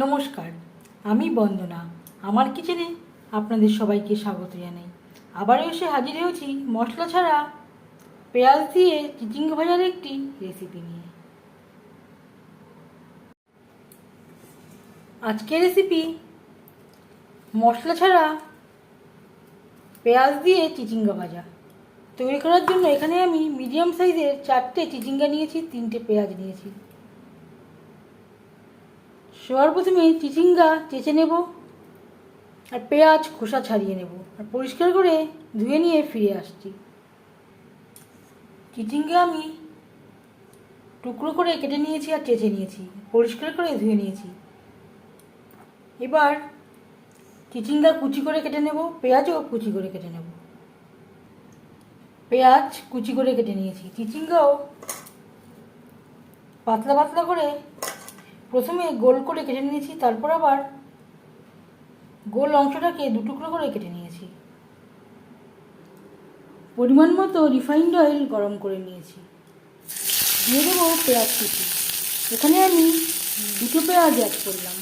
নমস্কার, আমি বন্দনা, আমার কিচেনে আপনাদের সবাইকে স্বাগত জানাই। আবারও এসে হাজির হয়েছি মশলা ছাড়া পেঁয়াজ দিয়ে চিচিঙ্গ ভাজার একটি রেসিপি নিয়ে। আজকের রেসিপি মশলা ছাড়া পেঁয়াজ দিয়ে চিচিঙ্গা ভাজা। তৈরি করার জন্য এখানে আমি মিডিয়াম সাইজের চারটে চিচিঙ্গা নিয়েছি, তিনটে পেঁয়াজ নিয়েছি। সবার প্রথমে চিচিঙ্গা চেঁচে নেব আর পেঁয়াজ খোসা ছাড়িয়ে নেব আর পরিষ্কার করে ধুয়ে নিয়ে ফিরে আসছি। চিচিঙ্গা আমি টুকরো করে কেটে নিয়েছি আর চেঁচে নিয়েছি, পরিষ্কার করে ধুয়ে নিয়েছি। এবার চিচিঙ্গা কুচি করে কেটে নেব, পেঁয়াজও কুচি করে কেটে নেব। পেঁয়াজ কুচি করে কেটে নিয়েছি চিচিঙ্গাও পাতলা পাতলা করে প্রথমে গোল করে কেটে নিয়েছি, তারপর আবার গোল অংশটাকে দুটুকরো করে কেটে নিয়েছি। পরিমাণ মতো রিফাইন্ড অয়েল গরম করে নিয়েছি। দিয়ে দেবো পেঁয়াজ কুচি। এখানে আমি দুটো পেঁয়াজ অ্যাড করলাম।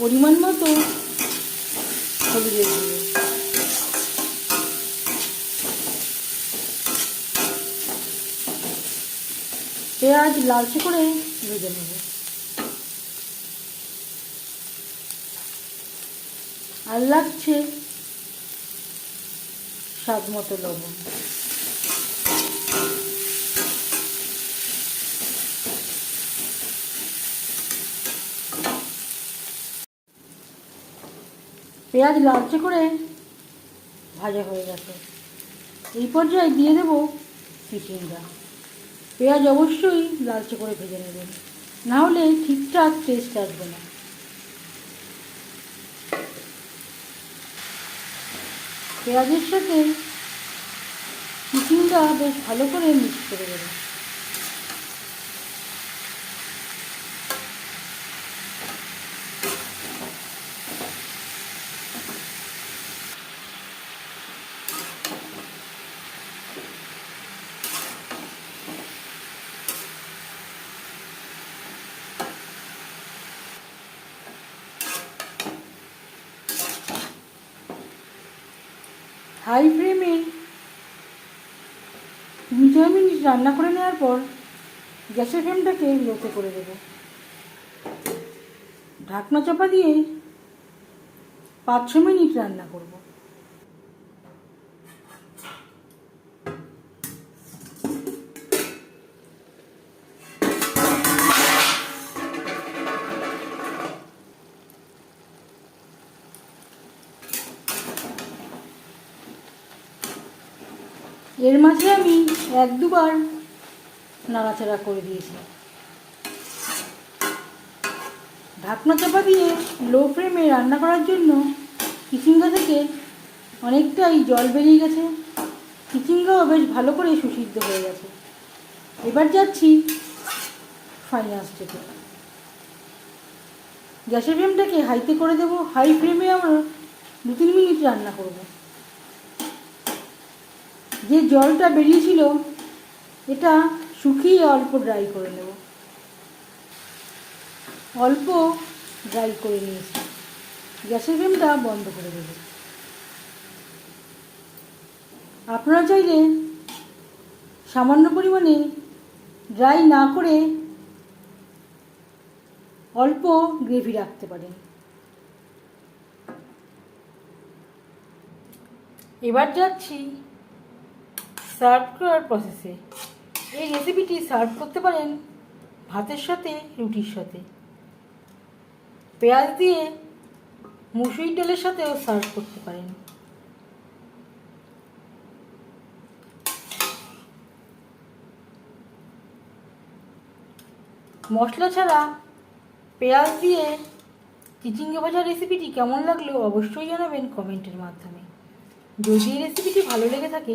পরিমাণ মতো হলুদের গুঁড়ো। পেঁয়াজ লালচে করে ভেজে নেব। আর লাগছে স্বাদ মতো লবণ। পেঁয়াজ লালচে করে ভাজা হয়ে গেছে। এই পর্যায়ে দিয়ে দেব চিচিঙ্গা পেঁয়াজ অবশ্যই লালচে করে ভেজে নেবেন। না হলে ঠিকঠাক টেস্ট আসবে না। পেঁয়াজের সাথে চিচিংটা বেশ ভালো করে মিক্স করে দেবেন হাই ফ্লেমে চার মিনিট রান্না করে নেওয়ার পর গ্যাসের ফ্লেমটাকে লোতে করে দেব। ঢাকনা চাপা দিয়ে পাঁচ ছ মিনিট রান্না করব। এর মাঝে আমি এক দুবার নাড়াচাড়া করে দিয়েছি। ঢাকনা চাপা দিয়ে লো ফ্লেমে রান্না করার জন্য কিচিঙ্গা থেকে অনেকটাই জল বেরিয়ে গেছে। কিচিঙ্গাও বেশ ভালো করে সুসিদ্ধ হয়ে গেছে। এবার যাচ্ছি ফাইনাল স্টেপে গ্যাসের ফ্লেমটাকে হাইতে করে দেবো। হাই ফ্লেমে আমরা দু তিন মিনিট রান্না করব। যে জলটা বেরিয়েছিল, এটা শুকিয়ে অল্প ড্রাই করে নেব। অল্প ড্রাই করে নিয়েছি। গ্যাসের ফ্লেমটা বন্ধ করে দেব। আপনারা চাইলে সামান্য পরিমাণে ড্রাই না করে অল্প গ্রেভি রাখতে পারেন। এবার যাচ্ছি সার্ভ করার প্রসেসে এই রেসিপিটি সার্ভ করতে পারেন ভাতের সাথে, রুটির সাথে। পেঁয়াজ দিয়ে মুসুরির ডালের সাথেও সার্ভ করতে পারেন। মশলা ছাড়া পেঁয়াজ দিয়ে চিচিঙ্গে ভাজার রেসিপিটি কেমন লাগল অবশ্যই জানাবেন কমেন্টের মাধ্যমে। যদি এই রেসিপিটি ভালো লেগে থাকে